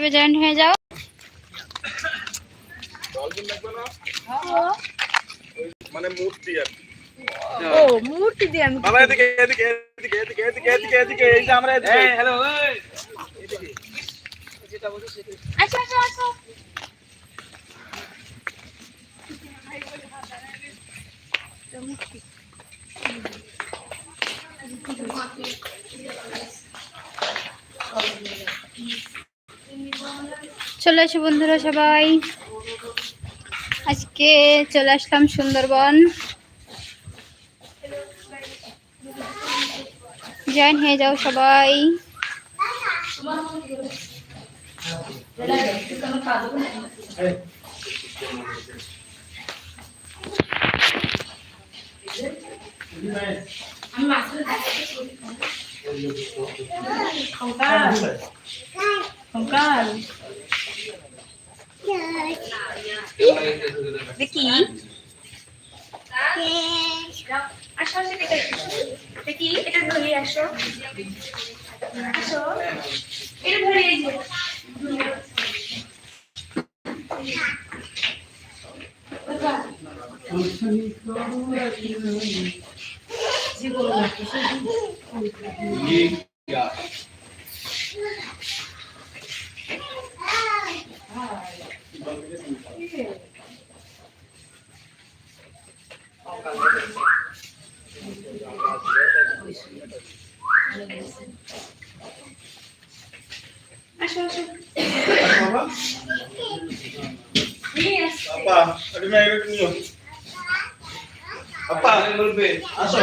লাইভে জয়েন হয়ে যাও মানে মূর্তি আর কি। ও মূর্তি দিয়ে আমি বাবা এদিকে এদিকে এদিকে এদিকে এদিকে এদিকে এদিকে এই যে আমরা এদিকে হ্যালো আসো আসো আসো চলে আসো বন্ধুরা সবাই। আজকে চলে আসলাম সুন্দরবন। জয়েন হয়ে যাও সবাই। কঙ্কাল দেখি আসো আসো দেখে এটা ধরে আসো আসো এটা ধরে এই যে আসো আসো আসো। আপা আরে মেয়ে একটু নিও। আপা বলবে আসো।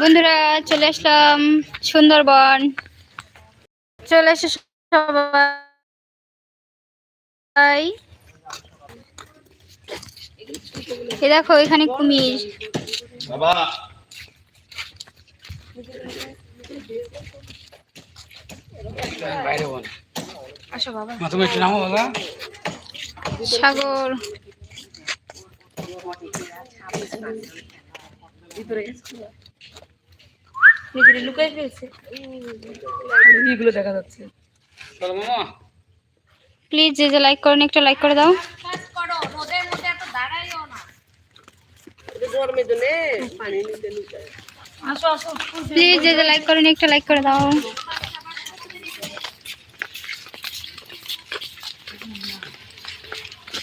বন্ধুরা চলে আসলাম সুন্দরবন। চলে এসে সবাই। এ দেখো এখানে কুমির। বাবা। আসো বাবা। তুমি একটু নামো বাবা। সাগর। ভিতরে ভিতরে লুকাই ফেলছে। এগুলো দেখা যাচ্ছে। প্লিজ যে যে লাইক করেন একটা লাইক করে দাও। আসো আসো প্লিজ যে যে লাইক করেন একটা লাইক করে দাও।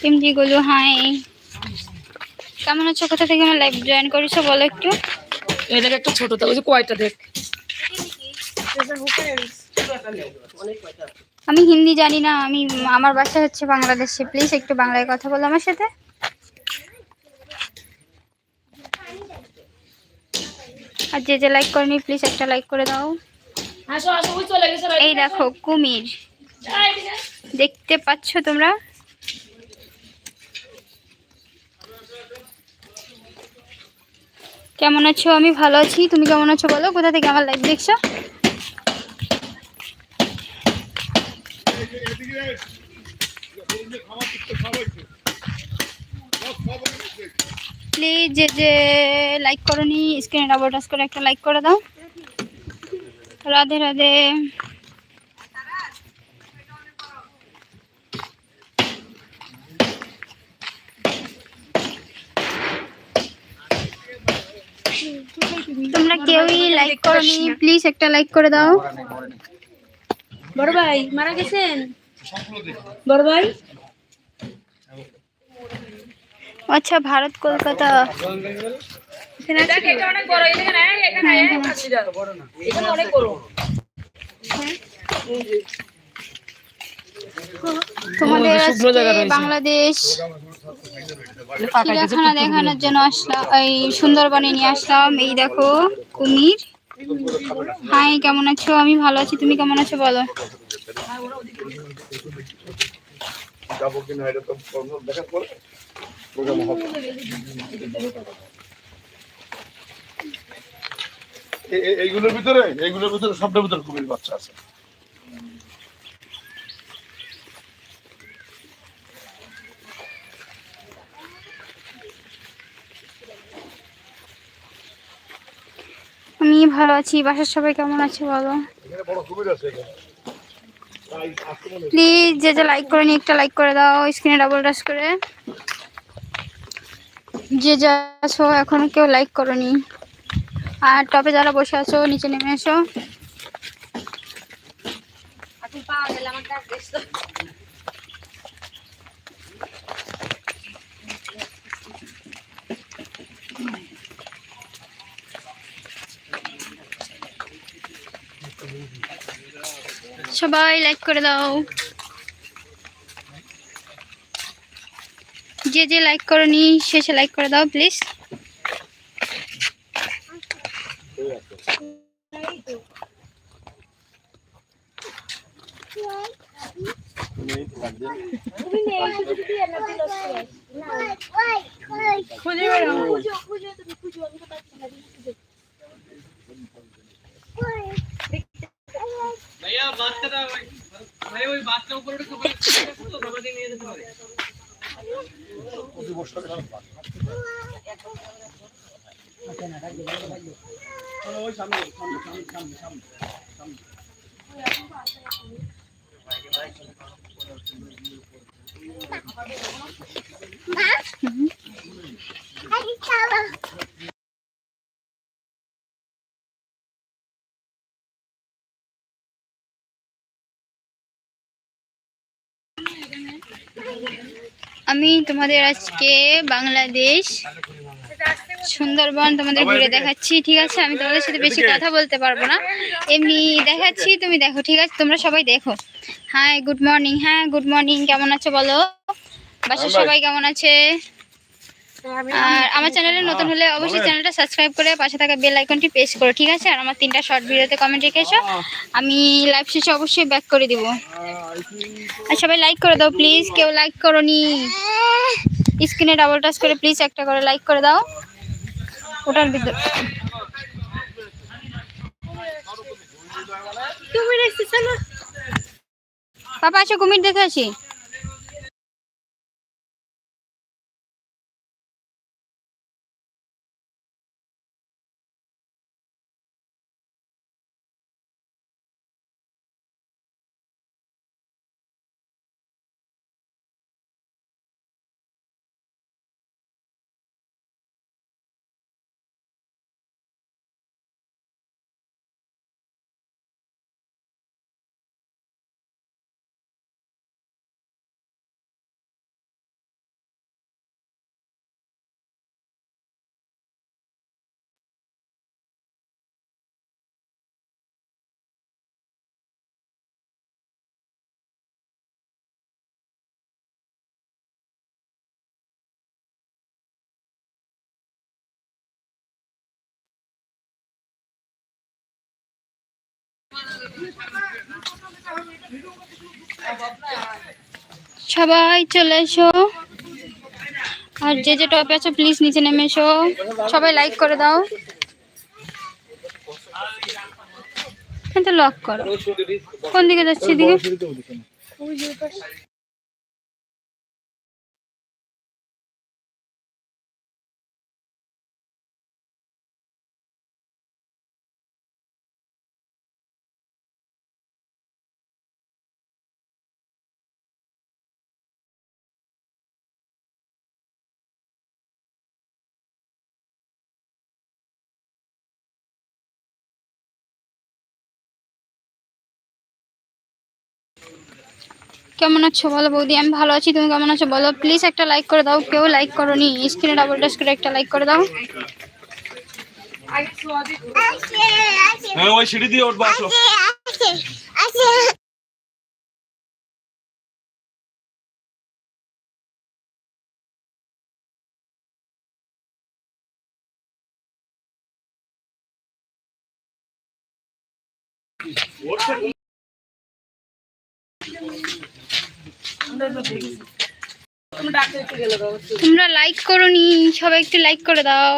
এমজি গুলো হাই কেমন আছো? কোথা থেকে আমার লাইভ জয়েন করেছ বলো একটু? এটাকে একটু ছোট যে কয়টা দেখ? আমি হিন্দি জানি না আমি আমার বাসা হচ্ছে বাংলাদেশে। প্লিজ একটু বাংলায় কথা বলো আমার সাথে। আর যে যে লাইক করেনি প্লিজ একটা লাইক করে দাও। এই দেখো কুমির। দেখতে পাচ্ছ তোমরা? কেমন আছো? আমি ভালো আছি। তুমি কেমন আছো বলো? কোথা থেকে আমার লাইভ দেখছ? প্লিজ যে যে লাইক করো নি স্ক্রিনে ডাবল টাচ করে একটা লাইক করে দাও। রাধে রাধে। তোমরা কেউই লাইক করনি প্লিজ একটা লাইক করে দাও। বড় ভাই মারা গেছেন? বড় ভাই আচ্ছা ভারত কলকাতা। অনেক বড় এখানে আয়, এখানে আয়, পাঁচটা। এখানে অনেক বড় তোমাদের। বাংলাদেশ চিড়িয়াখানা দেখানোর জন্য আসলাম এই সুন্দরবনে নিয়ে আসলাম। এই দেখো কুমির। হাই কেমন আছো? আমি ভালো আছি তুমি কেমন আছো বলো? এইগুলোর ভিতরে এইগুলোর ভিতরে সবটার ভিতরে কুমির বাচ্চা আছে। আমি ভালো আছি। বাসার সবাই কেমন আছে বলো? প্লিজ যে যে লাইক করে একটা লাইক করে দাও স্ক্রিনে ডাবল টাচ করে। যে যা আছো, এখন কেউ লাইক করনি। আর টপে যারা বসে আছো, নিচে নেমে এসো। সবাই লাইক করে দাও। যে যে লাইক করনি শেষে লাইক করে দাও প্লিজ ভাই ওই বাচ্চা উপরে একটু করে তো সবাই নিয়ে যেতে পারে প্রতি বছর এখানে পায়। আমি তোমাদের আজকে বাংলাদেশ সুন্দরবন তোমাদের ঘুরে দেখাচ্ছি ঠিক আছে? আমি তোমাদের সাথে বেশি কথা বলতে পারব না। এমনি দেখাচ্ছি তুমি দেখো ঠিক আছে? তোমরা সবাই দেখো। হ্যাঁ গুড মর্নিং হ্যাঁ গুড মর্নিং কেমন আছো বলো? বাসার সবাই কেমন আছে? আর আমার চ্যানেলে নতুন হলে অবশ্যই চ্যানেলটা সাবস্ক্রাইব করে পাশে থাকা বেল আইকনটি প্রেস করো ঠিক আছে? আর আমার তিনটা শর্ট ভিডিওতে কমেন্ট রেখে এসো আমি লাইভ শেষে অবশ্যই ব্যাক করে দিব। আর সবাই লাইক করে দাও প্লিজ কেউ লাইক করনি। স্ক্রিনে ডাবল টাচ করে প্লিজ একটা করে লাইক করে দাও। ওটার ভিতর পাপা আছো কুমির দেখে আসি। সবাই চলে এসো। আর যে যে টপে আছে প্লিজ নিচে নেমে এসো। সবাই লাইক করে দাও। কিন্তু লক করো। কোন দিকে যাচ্ছে দিকে কেমন আছো বলো বৌদি? আমি ভালো আছি, তুমি কেমন আছো বলো? প্লিজ একটা লাইক করে দাও, কেউ লাইক করো নি স্ক্রিনে ডাবল টাচ করে একটা লাইক করে দাও। হ্যাঁ ওই সিঁড়ি দিয়ে উঠবো, আসো। তোমরা লাইক করো। নি সবাই একটু লাইক করে দাও।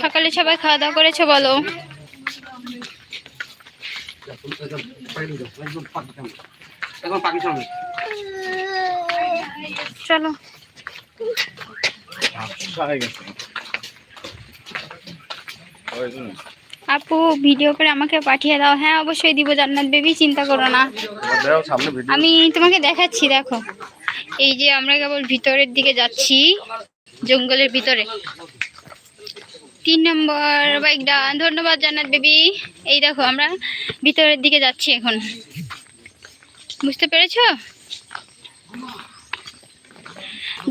সকালে সবাই খাওয়া দাওয়া করেছ বলো? চলো। আপু ভিডিও করে আমাকে পাঠিয়ে দাও। হ্যাঁ অবশ্যই দিব, জান্নাত বেবি, চিন্তা করো না। আমি তোমাকে দেখাচ্ছি, দেখো। এই যে আমরা কেবল ভিতরের দিকে যাচ্ছি, জঙ্গলের ভিতরে। তিন নম্বর বাইকটা ধন্যবাদ, জান্নাত বেবি। এই দেখো, আমরা ভিতরের দিকে যাচ্ছি এখন। বুঝতে পেরেছ?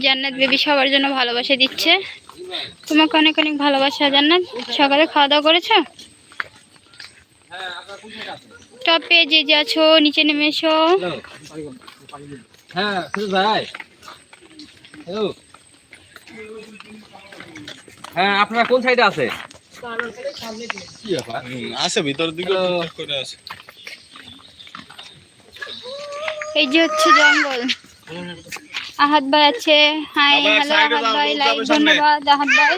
জান্নাত বেবি সবার জন্য ভালোবাসা দিচ্ছে। তোমাকে অনেক অনেক ভালোবাসা জান্নাত। সকালে খাওয়া দাওয়া করেছ? টপে যে যে আছো নিচে নেমে এসো। হ্যাঁ হ্যাঁ আপনারা কোন সাইডে আছে? আছে ভিতরের দিকে করে আছে। এই যে হচ্ছে জঙ্গল। আহাত ভাই আছে। হাই হ্যালো আহাত ভাই লাইক ধন্যবাদ আহাত ভাই।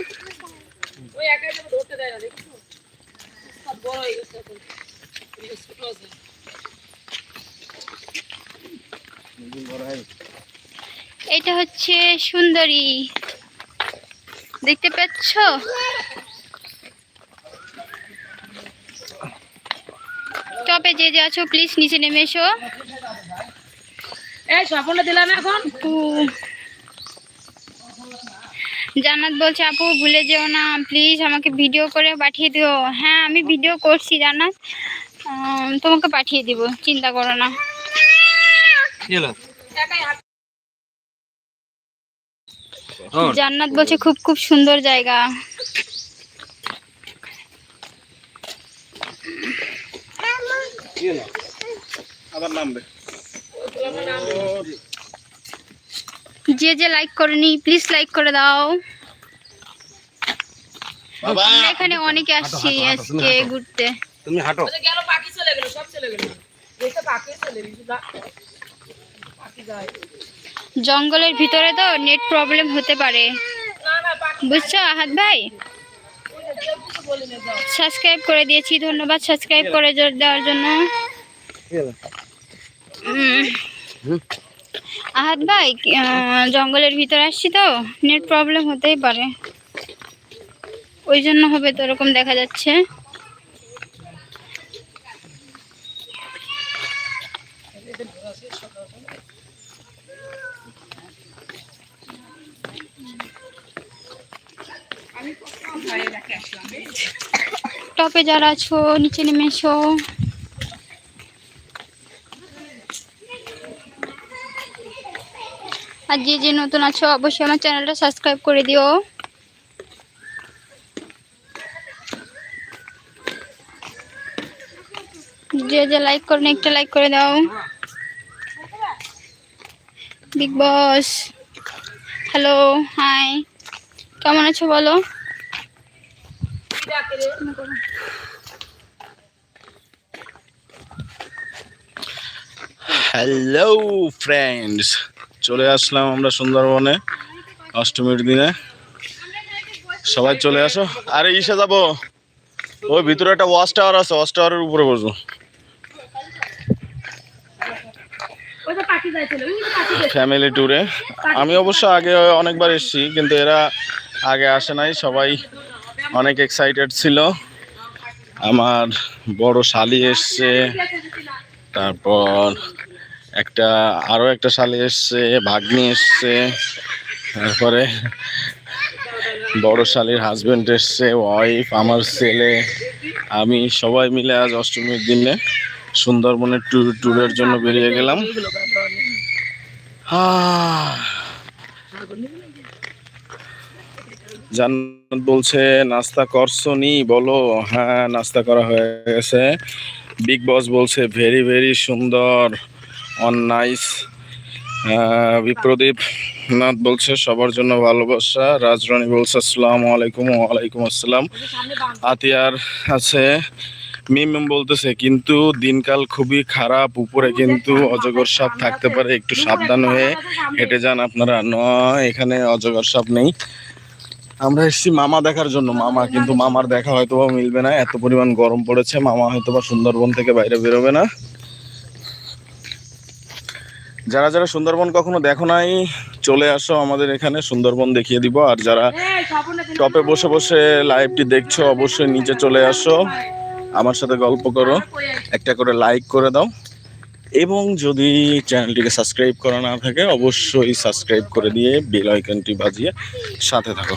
ওই একাই যেন ধরতে দেয় না দেখছ সব বড় হয়ে গেছে এখন। এটা হচ্ছে সুন্দরী। দেখতে পাচ্ছ টপে যে যে আছো প্লিজ নিচে নেমে এসো। এই স্বপ্নটা দিলাম এখন? জান্নাত বলছে আপু ভুলে যেও না প্লিজ আমাকে ভিডিও করে পাঠিয়ে দিও। হ্যাঁ আমি ভিডিও করছি জান্নাত। তোমাকে পাঠিয়ে দিব চিন্তা করো না। জান্নাত বলছে খুব খুব সুন্দর জায়গা। আবার নামবে। যে যে লাইক করেনি প্লিজ লাইক করে দাও। এখানে অনেকে আসছি আজকে ঘুরতে। তুমি হাঁটো। গেল পাখি চলে গেল সব চলে গেল। পাখি চলে জঙ্গলের ভিতরে তো নেট প্রবলেম হতে পারে। না না পাখি বুঝছ আহাত ভাই? সাবস্ক্রাইব করে দিয়েছি ধন্যবাদ সাবস্ক্রাইব করে জোর দেওয়ার জন্য। আহাত ভাই জঙ্গলের ভিতর আসছি তো, নেট প্রবলেম হতেই পারে। ওই জন্য হবে তো এরকম দেখা যাচ্ছে। টপে যারা আছো, নিচে নেমে এসো। আর যে যে নতুন আছো, অবশ্যই আমার চ্যানেলটা সাবস্ক্রাইব করে দিও। যে যে লাইক করেন, একটা লাইক করে দাও। বিগ বস হ্যালো হাই কেমন আছো বলো? হ্যালো ফ্রেন্ডস চলে আসলাম আমরা সুন্দরবনে অষ্টমীর দিনে। সবাই চলে আসো। আরে ইসে যাব। ওই ভিতরে একটা ওয়াচ টাওয়ার আছে ওয়াচ টাওয়ারের উপরে বসবো। ফ্যামিলি ট্যুরে আমি অবশ্য আগে অনেকবার এসেছি কিন্তু এরা আগে আসে নাই। সবাই অনেক এক্সাইটেড ছিল। আমার বড় শালি এসছে। তারপর একটা আরও একটা শালি এসছে, ভাগ্নি এসছে, তারপরে বড় শালির হাজবেন্ড এসছে ওয়াইফ আমার ছেলে, আমি সবাই মিলে আজ অষ্টমীর দিনে সুন্দরবনের ট্যুর ট্যুরের জন্য বেরিয়ে গেলাম। জান্নাত বলছে, নাস্তা করছ নি? বলো হ্যাঁ নাস্তা করা হয়ে গেছে। বিগ বস বলছে ভেরি ভেরি সুন্দর। অন নাইস বিপ্রদীপ নাথ বলছে, সবার জন্য ভালোবাসা। রাজরানী বলছে, আসসালামু আলাইকুম, ওয়ালাইকুম আসসালাম। আতিয়ার আছে। মিম বলতেছে, কিন্তু দিনকাল খুবই খারাপ, উপরে কিন্তু অজগর সাপ থাকতে পারে, একটু সাবধান হয়ে হেঁটে যান আপনারা। নয় এখানে অজগর সাপ নেই। আমরা এসেছি মামা দেখার জন্য। মামা, কিন্তু মামার দেখা হয়তো মিলবে না। এত পরিমাণ গরম পড়েছে, মামা হয়তো বা সুন্দরবন থেকে বাইরে বেরোবে না। যারা যারা সুন্দরবন কখনো দেখো নাই, চলে আসো আমাদের এখানে, সুন্দরবন দেখিয়ে দিব। আর যারা টপে বসে বসে লাইভটি দেখছ, অবশ্যই নিচে চলে আসো। আমার সাথে গল্প করো। একটা করে লাইক করে দাও। এবং যদি চ্যানেলটিকে সাবস্ক্রাইব করা না থাকে, অবশ্যই সাবস্ক্রাইব করে দিয়ে বেল আইকনটি বাজিয়ে সাথে থাকো।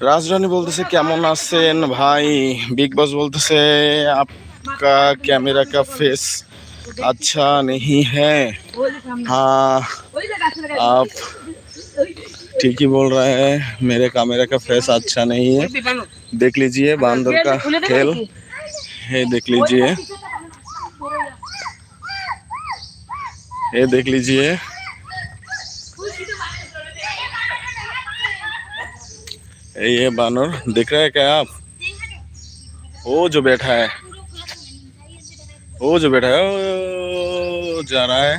রাজরানী বলতেছে, কেমন আছেন ভাই? বিগ বস বলতেছে, আপকা ক্যামেরা কা फेस अच्छा नहीं है। हाँ आप ठीक ही बोल रहे हैं। मेरे कैमरा का फेस अच्छा नहीं है। देख लीजिए, बांदर का खेल। ये देख लीजिए। ये देख लीजिए। ये बानर, दिख रहा है क्या आप? वो जो बैठा है। वो जो बैठा है वो जा रहा है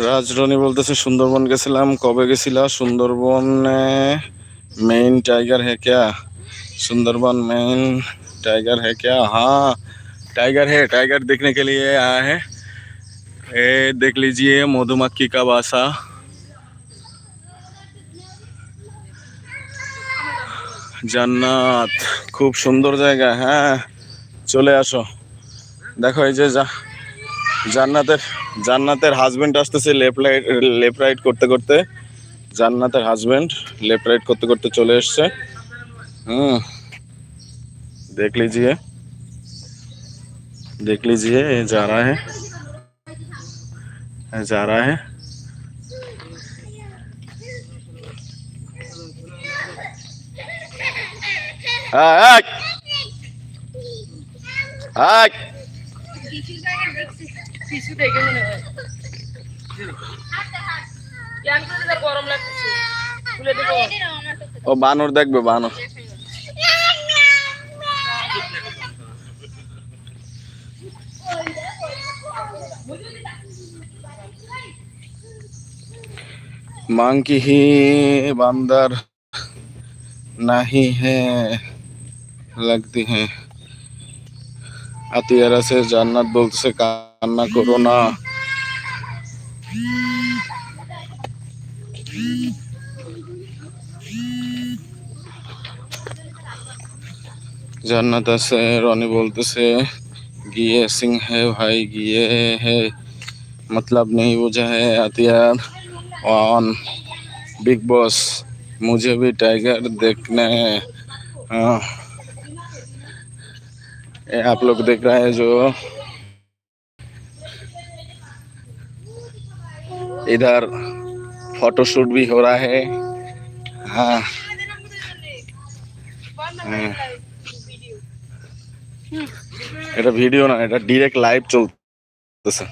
রাজরনি বলতেছে সুন্দরবন গেছিলাম কবে গেছিলা সুন্দরবনে मेन टाइगर है क्या सुंदरबन मेन टाइगर है क्या हाँ टाइगर है टाइगर देखने के लिए आया है ये देख लीजिए मधुमक्खी का बासा জান্নাত খুব সুন্দর জায়গা হ্যাঁ চলে আসো দেখো এই যে যা জান্নাতের জান্নাতের হাজবেন্ড আসতেছে লেফট রাইট লেফট রাইট করতে করতে জান্নাতের হাজবেন্ড लेफ्ट राइट করতে করতে চলে এসছে হুম देख लीजिए देख लीजिए ये जा रहा है ये जा रहा है ও বানর দেখবে বানর मांकी ही बंदर नहीं है लगती है আতিয়ারা সে জান্নাত বলতেছে কান্না করো না জান্নাত আছে রনি বলতেছে গিয়ে সিং है भाई গিয়ে है मतलब नहीं बुझा है हथियार ऑन बिग बॉस मुझे भी टाइगर देखना है हाँ ये आप लोग देख रहे हैं जो इधर फोटोशूट भी हो रहा है हाँ हाँ। এটা ভিডিও না এটা ডিরেক্ট লাইভ চলতেছে